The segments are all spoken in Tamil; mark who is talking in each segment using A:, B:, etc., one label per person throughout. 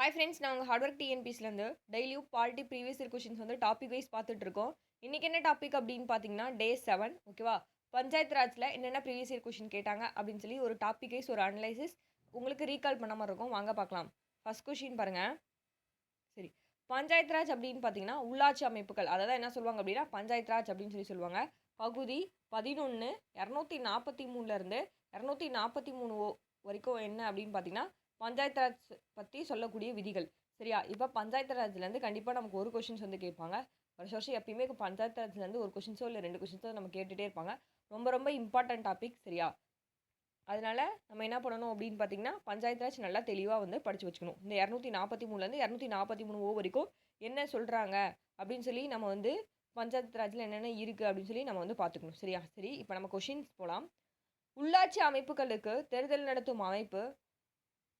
A: ஹாய் ஃப்ரெண்ட்ஸ் நான் உங்கள் ஹார்ட் ஒர்க் டிஎன்பிஸ்லேருந்து டெய்லியும் பாலிட்டி ப்ரீவியஸ் இயர் கொஷின்ஸ் வந்து டாபிக் வைஸ் பார்த்துட்டு இருக்கோம். இன்றைக்கி என்ன டாபிக் அப்படின்னு பார்த்தீங்கன்னா டே செவன் ஓகேவா பஞ்சாயத்து ராஜ்ல என்னென்ன ப்ரீவியஸ் இயர் கொஷின் கேட்டாங்க அப்படின்னு சொல்லி ஒரு டாபிக் வைஸ் ஒரு அனலைசிஸ் உங்களுக்கு ரீகால் பண்ண மாதிரி இருக்கும். வாங்க பார்க்கலாம். ஃபர்ஸ்ட் கொஷின் பாருங்கள் சரி. பஞ்சாயத்து ராஜ் அப்படின்னு பார்த்தீங்கன்னா உள்ளாட்சி அமைப்புகள். அதாவது என்ன சொல்லுவாங்க அப்படின்னா பஞ்சாயத்து ராஜ் அப்படின்னு சொல்லி சொல்லுவாங்க. பகுதி பதினொன்று இரநூத்தி நாற்பத்தி மூணுலேருந்து இரநூத்தி நாற்பத்தி மூணு ஓ- வரைக்கும் என்ன அப்படின்னு பார்த்தீங்கன்னா பஞ்சாயத்து ராஜ் பற்றி சொல்லக்கூடிய விதிகள். சரியா? இப்போ பஞ்சாயத்து ராஜ்லேருந்து கண்டிப்பாக நமக்கு ஒரு கொஷின்ஸ் வந்து கேட்பாங்க. வருஷம் வருஷம் எப்பயுமே பஞ்சாயத்து ராஜ்லேருந்து ஒரு கொஷின்ஸோ இல்லை ரெண்டு கொஷின்ஸோ நம்ம கேட்டுகிட்டே இருப்பாங்க. ரொம்ப ரொம்ப இம்பார்ட்டன்ட் டாபிக் சரியா? அதனால நம்ம என்ன பண்ணணும் அப்படின்னு பார்த்தீங்கன்னா பஞ்சாயத்து ராஜ் நல்லா தெளிவாக வந்து படித்து வச்சுக்கணும். இந்த இரநூத்தி நாற்பத்தி மூணுலேருந்து இரநூத்தி நாற்பத்தி மூணு ஓ வரைக்கும் என்ன சொல்கிறாங்க அப்படின்னு சொல்லி நம்ம வந்து பஞ்சாயத்து ராஜில் என்னென்ன இருக்குது அப்படின்னு சொல்லி நம்ம வந்து பார்த்துக்கணும் சரியா? சரி இப்போ நம்ம கொஷின்ஸ் போகலாம் உள்ளாட்சி அமைப்புகளுக்கு தேர்தல் நடத்தும் அமைப்பு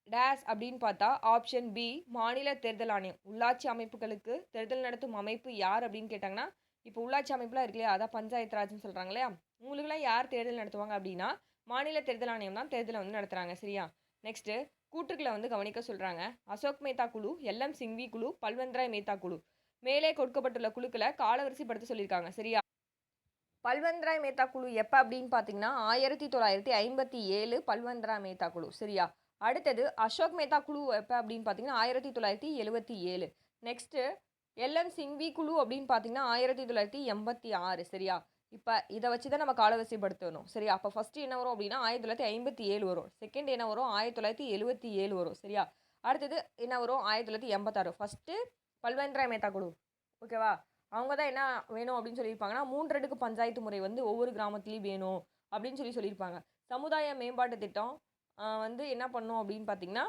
A: டேஸ் அப்படின்னு பார்த்தா ஆப்ஷன் பி மாநில தேர்தல் ஆணையம். உள்ளாட்சி அமைப்புகளுக்கு தேர்தல் நடத்தும் அமைப்பு யார் அப்படின்னு கேட்டாங்கன்னா இப்போ உள்ளாட்சி அமைப்புலாம் இருக்கு இல்லையா? அதான் பஞ்சாயத்து ராஜ்னு சொல்கிறாங்க இல்லையா? உங்களுக்குலாம் யார் தேர்தல் நடத்துவாங்க அப்படின்னா மாநில தேர்தல் ஆணையம் தான் தேர்தலை வந்து நடத்துகிறாங்க சரியா? நெக்ஸ்ட்டு கூற்றுக்களை வந்து கவனிக்க சொல்கிறாங்க அசோக் மேத்தா குழு எல்எம் சிங்வி குழு பல்வந்த்ராய் மேத்தா குழு. மேலே கொடுக்கப்பட்டுள்ள குழுக்களை காலவரிசைப்படுத்த சொல்லியிருக்காங்க சரியா? பல்வந்த்ராய் மேத்தா குழு எப்போ அப்படின்னு பார்த்தீங்கன்னா ஆயிரத்தி தொள்ளாயிரத்தி ஐம்பத்தி ஏழு பல்வந்த்ராய் மேத்தா குழு சரியா? அடுத்தது அசோக் மேத்தா குழு எப்போ அப்படின்னு பார்த்தீங்கன்னா ஆயிரத்தி தொள்ளாயிரத்தி எழுபத்தி ஏழு. நெக்ஸ்ட்டு எல்எம் சிங்வி குழு அப்படின்னு பார்த்தீங்கன்னா ஆயிரத்தி தொள்ளாயிரத்தி எண்பத்தி ஆறு சரியா? இப்போ இதை வச்சு தான் நம்ம காலவரிசைப்படுத்தணும் சரியா? அப்போ ஃபஸ்ட்டு என்ன வரும் அப்படின்னா ஆயிரத்தி தொள்ளாயிரத்தி ஐம்பத்தி ஏழு வரும். செகண்ட் என்ன வரும்? ஆயிரத்தி தொள்ளாயிரத்தி எழுபத்தி ஏழு வரும் சரியா? அடுத்தது என்ன வரும்? ஆயிரத்தி தொள்ளாயிரத்தி எண்பத்தாறு. ஃபஸ்ட்டு பல்வேந்திராய் மேத்தா குழு ஓகேவா அவங்க தான் என்ன வேணும் அப்படின்னு சொல்லியிருப்பாங்கன்னா மூன்றடுக்கு பஞ்சாயத்து முறை வந்து ஒவ்வொரு கிராமத்துலேயும் வேணும் அப்படின்னு சொல்லி சொல்லியிருப்பாங்க. சமுதாய மேம்பாட்டு திட்டம் வந்து என்ன பண்ணோம் அப்படின்னு பார்த்தீங்கன்னா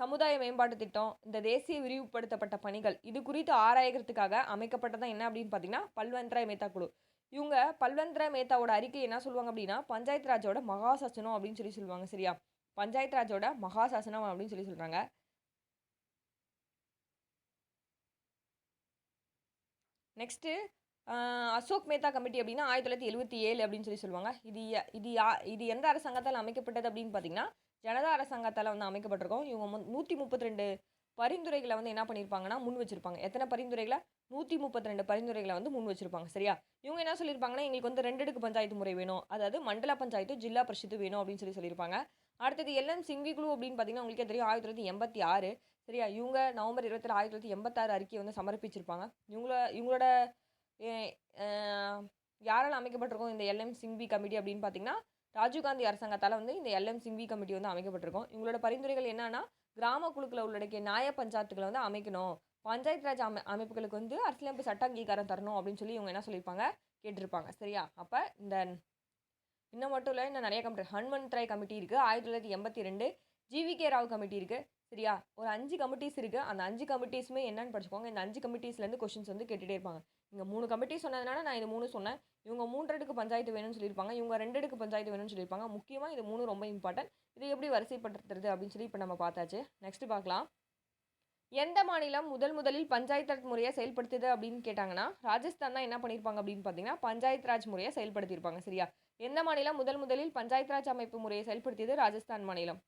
A: சமுதாய மேம்பாட்டு திட்டம் இந்த தேசிய விரிவுபடுத்தப்பட்ட பணிகள் இது குறித்து ஆராயகிறதுக்காக அமைக்கப்பட்டதான் என்ன அப்படின்னு பார்த்தீங்கன்னா பல்வந்த்ராய் மேத்தா குழு. இவங்க பல்வந்த்ராய் மேத்தாவோட அறிக்கை என்ன சொல்லுவாங்க அப்படின்னா பஞ்சாயத்து ராஜோட மகாசாசனம் அப்படின்னு சொல்லி சொல்லுவாங்க சரியா? பஞ்சாயத்து ராஜோட மகாசாசனம் அப்படின்னு சொல்லி சொல்கிறாங்க நெக்ஸ்ட்டு அசோக் மேத்தா கமிட்டி அப்படின்னா ஆயிரத்தி தொள்ளாயிரத்தி எழுபத்தி ஏழு அப்படின்னு சொல்லி சொல்லுவாங்க. இது இது யா இது எந்த அரசாங்கத்தால் அமைக்கப்பட்டது அப்படின்னு பார்த்தீங்கன்னா ஜனதா அரசாங்கத்தால் வந்து அமைக்கப்பட்டிருக்கோம். இவங்க நூற்றி முப்பத்தி ரெண்டு பரிந்துரைகளை வந்து என்ன பண்ணியிருப்பாங்கன்னா முன் வச்சிருப்பாங்க. எத்தனை பரிந்துரைகளை? நூற்றி முப்பத்தி ரெண்டு பரிந்துரைகளை வந்து முன் வச்சிருப்பாங்க. சரியா? இவங்க என்ன சொல்லியிருப்பாங்கன்னா எங்களுக்கு வந்து ரெண்டு அடுக்கு பஞ்சாயத்து முறை வேணும். அதாவது மண்டல பஞ்சாயத்து ஜில்லா பரிஷத்து வேணும் அப்படின்னு சொல்லி சொல்லியிருப்பாங்க. அடுத்தது எல்எம் சிங்கி குழு அப்படின்னு பார்த்தீங்கன்னா உங்களுக்கே தெரியும் ஆயிரத்தி தொள்ளாயிரத்தி எண்பத்தி ஆறு. சரியா? இவங்க நவம்பர் இருபத்தி ஆயிரத்தி தொள்ளாயிரத்தி எண்பத்தாறு அறிக்கையை வந்து சமர்ப்பிச்சிருப்பாங்க. இவங்கள இவங்களோட யாரால் அமைக்கப்பட்டிருக்கும் இந்த எல்எம் சிங்வி கமிட்டி அப்படின்னு பார்த்தீங்கன்னா ராஜீவ்காந்தி அரசாங்கத்தால் வந்து இந்த எல்எம் சிங்வி கமிட்டி வந்து அமைக்கப்பட்டிருக்கும். இவங்களோட பரிந்துரைகள் என்னன்னா கிராம குழுக்களை உள்ளடக்கிய நியாய பஞ்சாயத்துகளை வந்து அமைக்கணும். பஞ்சாயத்து ராஜ் அமை அமைப்புகளுக்கு வந்து அரசியலமைப்பு சட்ட அங்கீகாரம் தரணும் அப்படின்னு சொல்லி இவங்க என்ன சொல்லியிருப்பாங்க? கேட்டிருப்பாங்க. சரியா? அப்போ இந்த இன்னும் மட்டும் இல்லை இன்னும் நிறைய கமிட்டி ஹன்மந்த்ராய் கமிட்டி இருக்குது ஆயிரத்தி தொள்ளாயிரத்தி எண்பத்தி ரெண்டு ஜிவிகே ராவ் கமிட்டி இருக்குது சரியா? ஒரு அஞ்சு கமிட்டிஸ் இருக்குது அந்த அஞ்சு கமிட்டிஸுமே என்னன்னு படிச்சுக்கோங்க. இந்த அஞ்சு கமிட்டிஸ்லேருந்து கொஷின்ஸ் வந்து கேட்டுகிட்டே இருப்பாங்க. இங்கே மூணு கமிட்டி சொன்னதுனால நான் இது மூணு சொன்னேன். இவங்க மூன்று அடுக்கு பஞ்சாயத்து வேணும்னு சொல்லியிருப்பாங்க. இவங்க ரெண்டு அடுக்கு பஞ்சாயத்து வேணும்னு சொல்லியிருப்பாங்க. முக்கியமாக இது மூணு ரொம்ப இம்பார்ட்டன்ட் இது எப்படி வரிசைப்படுத்துறது அப்படின்னு சொல்லி இப்போ நம்ம பார்த்தாச்சு. நெக்ஸ்ட் பார்க்கலாம். எந்த மாநிலம் முதல் முதலில் பஞ்சாயத்து ராஜ் முறையை செயல்படுத்துது அப்படின்னு கேட்டாங்கன்னா ராஜஸ்தான் தான் என்ன பண்ணியிருப்பாங்க அப்படின்னு பார்த்தீங்கன்னா பஞ்சாயத்து ராஜ் முறையை செயல்படுத்தியிருப்பாங்க. சரியா? எந்த மாநிலம் முதல் முதலில் பஞ்சாயத்து ராஜ் அமைப்பு முறையை செயல்படுத்தியது ராஜஸ்தான் மாநிலம்?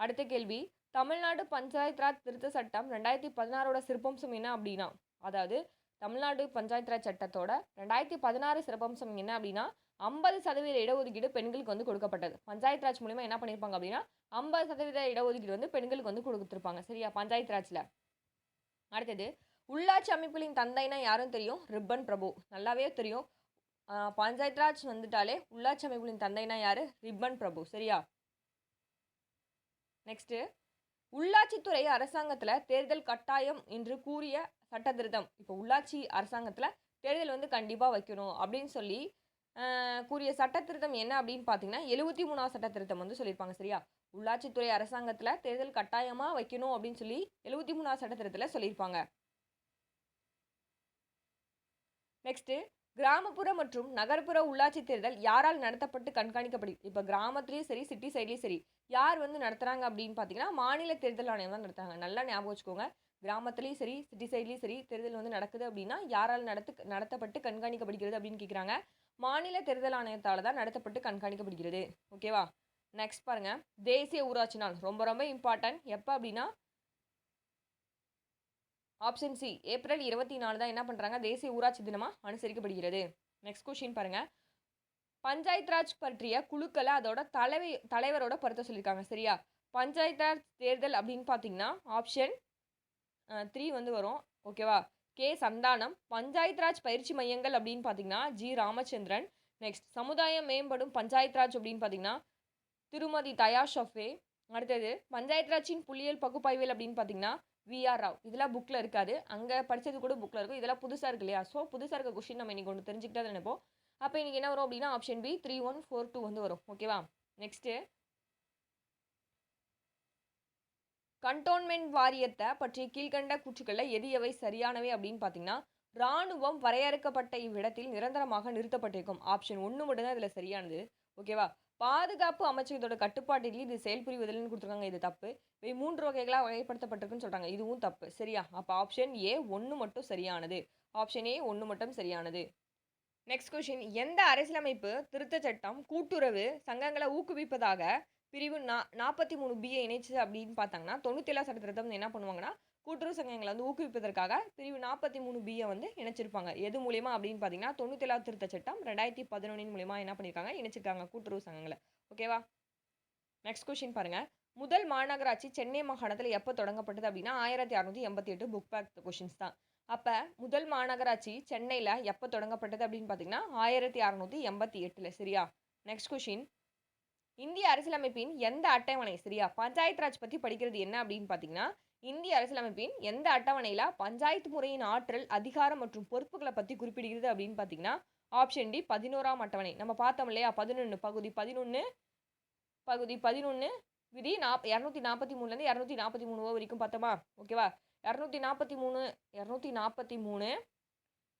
A: அடுத்த கேள்வி. தமிழ்நாடு பஞ்சாயத்து ராஜ் திருத்த சட்டம் ரெண்டாயிரத்தி பதினாறோட சிறப்பம்சம் என்ன அப்படின்னா அதாவது தமிழ்நாடு பஞ்சாயத்து ராஜ் சட்டத்தோட ரெண்டாயிரத்தி பதினாறு சிறப்பம்சம் என்ன அப்படின்னா ஐம்பது சதவீத இடஒதுக்கீடு பெண்களுக்கு வந்து கொடுக்கப்பட்டது. பஞ்சாயத்து ராஜ் மூலிமா என்ன பண்ணியிருப்பாங்க அப்படின்னா ஐம்பது சதவீத இடஒதுக்கீடு வந்து பெண்களுக்கு வந்து கொடுத்துருப்பாங்க. சரியா? பஞ்சாயத்து ராஜில். அடுத்தது உள்ளாட்சி அமைப்புகளின் தந்தைனா யாரும் தெரியும்? ரிப்பன் பிரபு. நல்லாவே தெரியும். பஞ்சாயத் பஞ்சாயத்து ராஜ் வந்துட்டாலே உள்ளாட்சி அமைப்புகளின் தந்தைனா யார்? ரிப்பன் பிரபு. சரியா? நெக்ஸ்ட்டு உள்ளாட்சித்துறை அரசாங்கத்தில் தேர்தல் கட்டாயம் என்று கூறிய சட்ட திருத்தம் இப்போ உள்ளாட்சி அரசாங்கத்தில் தேர்தல் வந்து கண்டிப்பாக வைக்கணும் அப்படின்னு சொல்லி கூறிய சட்ட திருத்தம் என்ன அப்படின்னு பார்த்தீங்கன்னா எழுபத்தி மூணாவது சட்ட திருத்தம் வந்து சொல்லியிருப்பாங்க சரியா? உள்ளாட்சித்துறை அரசாங்கத்தில் தேர்தல் கட்டாயமாக வைக்கணும் அப்படின்னு சொல்லி எழுபத்தி மூணாவது சட்ட திருத்தத்தில் சொல்லியிருப்பாங்க. நெக்ஸ்ட்டு கிராமப்புற மற்றும் நகர்ப்புற உள்ளாட்சி தேர்தல் யாரால் நடத்தப்பட்டு கண்காணிக்கப்படும் இப்போ கிராமத்துலேயும் சரி சிட்டி சைட்லேயும் சரி யார் வந்து நடத்துகிறாங்க அப்படின்னு பார்த்தீங்கன்னா மாநில தேர்தல் ஆணையம் தான் நடத்துகிறாங்க நல்லா ஞாபகம் வச்சுக்கோங்க. கிராமத்துலேயும் சரி சிட்டி சைட்லேயும் சரி தேர்தல் வந்து நடக்குது அப்படின்னா யாரால் நடத்து நடத்தப்பட்டு கண்காணிக்கப்படுகிறது அப்படின்னு கேட்குறாங்க மாநில தேர்தல் ஆணையத்தால் தான் நடத்தப்பட்டு கண்காணிக்கப்படுகிறது. ஓகேவா நெக்ஸ்ட் பாருங்கள் தேசிய ஊராட்சி நாள். ரொம்ப ரொம்ப இம்பார்ட்டன்ட் எப்போ அப்படின்னா ஆப்ஷன் சி ஏப்ரல் இருபத்தி நாலு தான் என்ன பண்ணுறாங்க தேசிய ஊராட்சி தினமாக அனுசரிக்கப்படுகிறது. நெக்ஸ்ட் கொஷின் பாருங்கள் பஞ்சாயத் ராஜ் பற்றிய குழுக்களை அதோட தலைவை தலைவரோட பொருத்த சொல்லியிருக்காங்க சரியா? பஞ்சாயத் ராஜ் தேர்தல் அப்படின்னு பார்த்தீங்கன்னா ஆப்ஷன் த்ரீ வந்து வரும். ஓகேவா கே. சந்தானம் பஞ்சாயத் ராஜ் பயிற்சி மையங்கள் அப்படின்னு பார்த்தீங்கன்னா ஜி. ராமச்சந்திரன். நெக்ஸ்ட் சமுதாயம் மேம்படும் பஞ்சாயத் ராஜ் அப்படின்னு பார்த்தீங்கன்னா திருமதி தயா ஷஃபே. அடுத்தது பஞ்சாயத் ராஜின் புள்ளியியல் பகுப்பாய்வியல் அப்படின்னு பார்த்தீங்கன்னா விஆர் ராவ். இதெல்லாம் புக்கில் இருக்காது. அங்கே படித்தது கூட புக்கில் இருக்கும். இதெல்லாம் புதுசாக இருக்கு இல்லையா? ஸோ புதுசாக இருக்க கொஷின் நம்ம இன்றைக்கி ஒன்று தெரிஞ்சுக்கிட்டே நினைப்போம். அப்போ இன்றைக்கி என்ன வரும் அப்படின்னா option B three one four two வந்து வரும். ஓகேவா நெக்ஸ்ட்டு கண்டோன்மெண்ட் வாரியத்தை பற்றி கீழ்கண்ட கூற்றுக்களில் எது எவை சரியானவை அப்படின்னு பார்த்தீங்கன்னா இராணுவம் வரையறுக்கப்பட்ட இவ்விடத்தில் நிரந்தரமாக நிறுத்தப்பட்டிருக்கும். ஆப்ஷன் ஒன்று மட்டும்தான் இதில் சரியானது. ஓகேவா பாதுகாப்பு அமைச்சகத்தோட கட்டுப்பாட்டில் இது செயல்புரிவதில்னு கொடுத்துருக்காங்க. இது தப்பு. இவை மூன்று வகைகளாக வகைப்படுத்தப்பட்டிருக்குன்னு சொல்கிறாங்க இதுவும் தப்பு. சரியா? அப்போ ஆப்ஷன் ஏ ஒன்று மட்டும் சரியானது. ஆப்ஷன் ஏ ஒன்று மட்டும் சரியானது. நெக்ஸ்ட் கொஷின் எந்த அரசியலமைப்பு திருத்த சட்டம் கூட்டுறவு சங்கங்களை ஊக்குவிப்பதாக பிரிவு நா நாற்பத்தி மூணு பிஏ இணைச்சது அப்படின்னு பார்த்தாங்கன்னா தொண்ணூத்தேழாம் சட்ட திருத்தம் வந்து என்ன பண்ணுவாங்கன்னா கூட்டுறவு சங்கங்களை வந்து ஊக்குவிப்பதற்காக பிரிவு நாற்பத்தி மூணு பிஏ வந்து இணைச்சிருப்பாங்க. எது மூலியமா அப்படின்னு பார்த்தீங்கன்னா தொண்ணூத்தேழாவது திருத்த சட்டம் ரெண்டாயிரத்தி பதினொன்றின் மூலிமா என்ன பண்ணியிருக்காங்க இணைச்சிருக்காங்க கூட்டுறவு சங்கங்களை. ஓகேவா நெக்ஸ்ட் கொஷின் பாருங்கள் முதல் மாநகராட்சி சென்னை மாகாணத்தில் எப்போ தொடங்கப்பட்டது அப்படின்னா ஆயிரத்தி அறநூற்றி எண்பத்தி எட்டு புக் பேக் கொஷின்ஸ் தான். அப்போ முதல் மாநகராட்சி சென்னையில் எப்போ தொடங்கப்பட்டது அப்படின்னு பார்த்தீங்கன்னா ஆயிரத்தி அறநூற்றி எண்பத்தி எட்டில். சரியா? நெக்ஸ்ட் கொஷின் இந்திய அரசியலமைப்பின் எந்த அட்டவணை? சரியா? பஞ்சாயத் ராஜ் பற்றி படிக்கிறது என்ன அப்படின்னு பார்த்தீங்கன்னா இந்திய அரசியலமைப்பின் எந்த அட்டவணையில் பஞ்சாயத்து முறையின் ஆற்றல் அதிகாரம் மற்றும் பொறுப்புகளை பற்றி குறிப்பிடுகிறது அப்படின்னு பார்த்தீங்கன்னா ஆப்ஷன் டி பதினோராம் அட்டவணை. நம்ம பார்த்தோம் இல்லையா? பதினொன்று பகுதி பதினொன்று பகுதி பதினொன்று விதி நாப் இரநூத்தி நாற்பத்தி மூணுலேருந்து இரநூத்தி நாற்பத்தி மூணு வரைக்கும் பார்த்தோமா? ஓகேவா இரநூத்தி நாற்பத்தி மூணு இரநூத்தி நாற்பத்தி மூணு.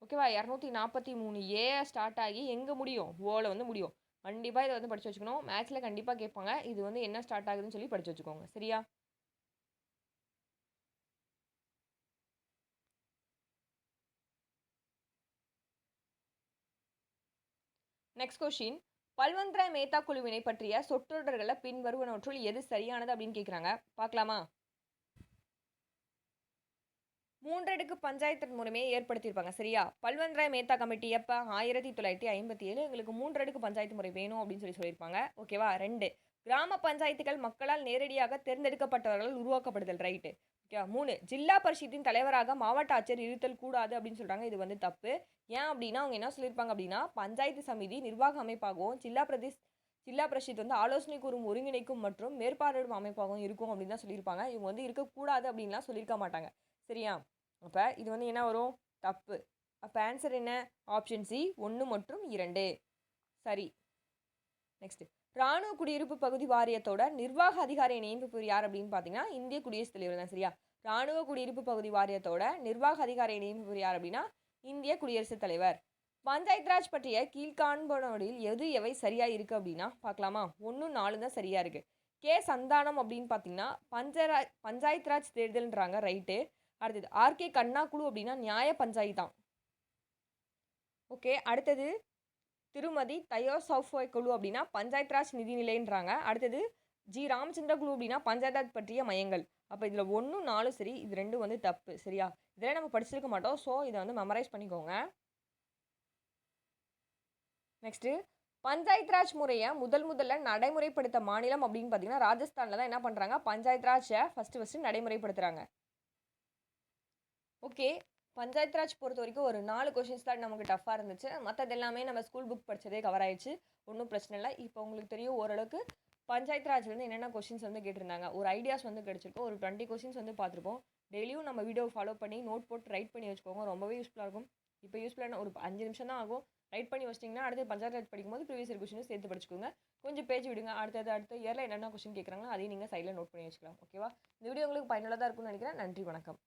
A: ஓகேவா? இரநூத்தி நாற்பத்தி மூணு ஏ ஸ்டார்ட் ஆகி எங்கே முடியும்? ஓவில் வந்து முடியும். கண்டிப்பாக இதை வந்து படித்து வச்சுக்கணும். மேத்ஸில் கண்டிப்பாக கேட்பாங்க. இது வந்து என்ன ஸ்டார்ட் ஆகுதுன்னு சொல்லி படித்து வச்சுக்கோங்க. சரியா? நெக்ஸ்ட் கொஷின் பல்வந்த்ராய் மேத்தா குழுவினை பற்றிய சொற்றொடர்களை பின்வருவனவற்றுள் எது சரியானது அப்படின்னு கேட்குறாங்க பார்க்கலாமா மூன்றடுக்கு பஞ்சாயத்து மூலமே ஏற்படுத்தியிருப்பாங்க சரியா? பல்வந்த்ராய் மேத்தா கமிட்டி எப்போ ஆயிரத்தி தொள்ளாயிரத்தி ஐம்பத்தி ஏழு எங்களுக்கு மூன்றடுக்கு பஞ்சாயத்து முறை வேணும் அப்படின்னு சொல்லி சொல்லியிருப்பாங்க. ஓகேவா ரெண்டு கிராம பஞ்சாயத்துகள் மக்களால் நேரடியாக தேர்ந்தெடுக்கப்பட்டவர்கள் உருவாக்கப்படுதல் ரைட்டு ஓகே மூணு ஜில்லா பரிஷத்தின் தலைவராக மாவட்ட ஆட்சியர் இருத்தல் கூடாது அப்படின்னு சொல்கிறாங்க இது வந்து தப்பு. ஏன் அப்படின்னா அவங்க என்ன சொல்லியிருப்பாங்க அப்படின்னா பஞ்சாயத்து சமிதி நிர்வாக அமைப்பாகவும் ஜில்லா பிரதேஷ் ஜில்லா பரிஷத் வந்து ஆலோசனை கூறும் ஒருங்கிணைக்கும் மற்றும் மேற்பார்வையிடும் அமைப்பாகவும் இருக்கும் அப்படின்னு தான் சொல்லியிருப்பாங்க. இவங்க வந்து இருக்கக்கூடாது அப்படின்லாம் சொல்லியிருக்க மாட்டாங்க. சரியா அப்போ இது வந்து என்ன வரும்? தப்பு. அப்போ ஆன்சர் என்ன? ஆப்ஷன் சி ஒன்று மற்றும் இரண்டு. சரி. நெக்ஸ்ட் ராணுவ குடியிருப்பு பகுதி வாரியத்தோட நிர்வாக அதிகாரியை நியமிப்பவர் யார் அப்படின்னு பார்த்தீங்கன்னா இந்திய குடியரசுத் தலைவர் தான். சரியா? ராணுவ குடியிருப்பு பகுதி வாரியத்தோட நிர்வாக அதிகாரியை நியமிப்பவர் யார் அப்படின்னா இந்திய குடியரசுத் தலைவர். பஞ்சாயத் ராஜ் பற்றிய கீழ்காண்பனோடில் எது எவை சரியாக இருக்குது அப்படின்னா பார்க்கலாமா? ஒன்று நாலு தான் சரியாக இருக்குது கே. சந்தானம் அப்படின்னு பார்த்தீங்கன்னா பஞ்சரா பஞ்சாயத் ராஜ் தேர்தல்ன்றாங்க ரைட்டு அடுத்தது ஆர்கே கண்ணா குழு அப்படின்னா நியாய பஞ்சாயத்து தான். ஓகே அடுத்தது திருமதி தயோ சௌஃபோய் குழு அப்படின்னா பஞ்சாயத் ராஜ் நிதிநிலைன்றாங்க. அடுத்தது ஜி ராமச்சந்திர குழு அப்படின்னா பஞ்சாயத் ராஜ் பற்றிய மையங்கள். அப்போ இதில் ஒன்றும் நாலும் சரி இது ரெண்டும் வந்து தப்பு சரியா? இதெல்லாம் நம்ம படிச்சிருக்க மாட்டோம். ஸோ இதை வந்து மெமரைஸ் பண்ணிக்கோங்க. நெக்ஸ்ட்டு பஞ்சாயத் ராஜ் முறையை முதல் முதல்ல நடைமுறைப்படுத்த மாநிலம் அப்படின்னு பார்த்தீங்கன்னா ராஜஸ்தானில் தான் என்ன பண்ணுறாங்க பஞ்சாயத் ராஜை ஃபஸ்ட்டு ஃபஸ்ட்டு நடைமுறைப்படுத்துகிறாங்க ஓகே பஞ்சாயத் ராஜ் பொறுத்த வரைக்கும் ஒரு நாலு கொஷின்ஸ் தான் நமக்கு டஃப்பாக இருந்துச்சு. மற்றது எல்லாமே நம்ம ஸ்கூல் புக் படித்ததே கவர் ஆயிடுச்சு. ஒன்றும் பிரச்சனை இல்லை. இப்போ உங்களுக்கு தெரியும் ஓரளவுக்கு பஞ்சாயத் ராஜ்லேருந்து என்னென்ன கொஷின்ஸ் வந்து கேட்டிருந்தாங்க. ஒரு ஐடியாஸ் வந்து கிடச்சிருக்கும். ஒரு டுவெண்ட்டி கொஷின்ஸ் வந்து பார்த்துருப்போம். டெய்லியும் நம்ம வீடியோ ஃபாலோ பண்ணி நோட் போட்டு ரைட் பண்ணி வச்சுக்கோங்க. ரொம்பவே யூஸ்ஃபுல்லாக இருக்கும். இப்போ யூஸ்ஃபுல்லான ஒரு அஞ்சு நிமிஷம் தான் ஆகும். ரைட் பண்ணி வச்சிட்டிங்கன்னா அடுத்து பஞ்சாயத் ராஜ் படிக்கும்போது ப்ரீவியஸ் இயர் கொஷினும் சேர்த்து படிச்சுக்கோங்க. கொஞ்சம் பேஜ் விடுங்க. அடுத்தது அடுத்த இயரில் என்னென்ன கொஷின் கேட்குறாங்களோ அதையும் நீங்கள் சைடில் நோட் பண்ணி வச்சுக்கலாம். ஓகேவா இந்த வீடியோ உங்களுக்கு பயனுள்ளதாக இருக்கும்னு நினைக்கிறேன். நன்றி வணக்கம்.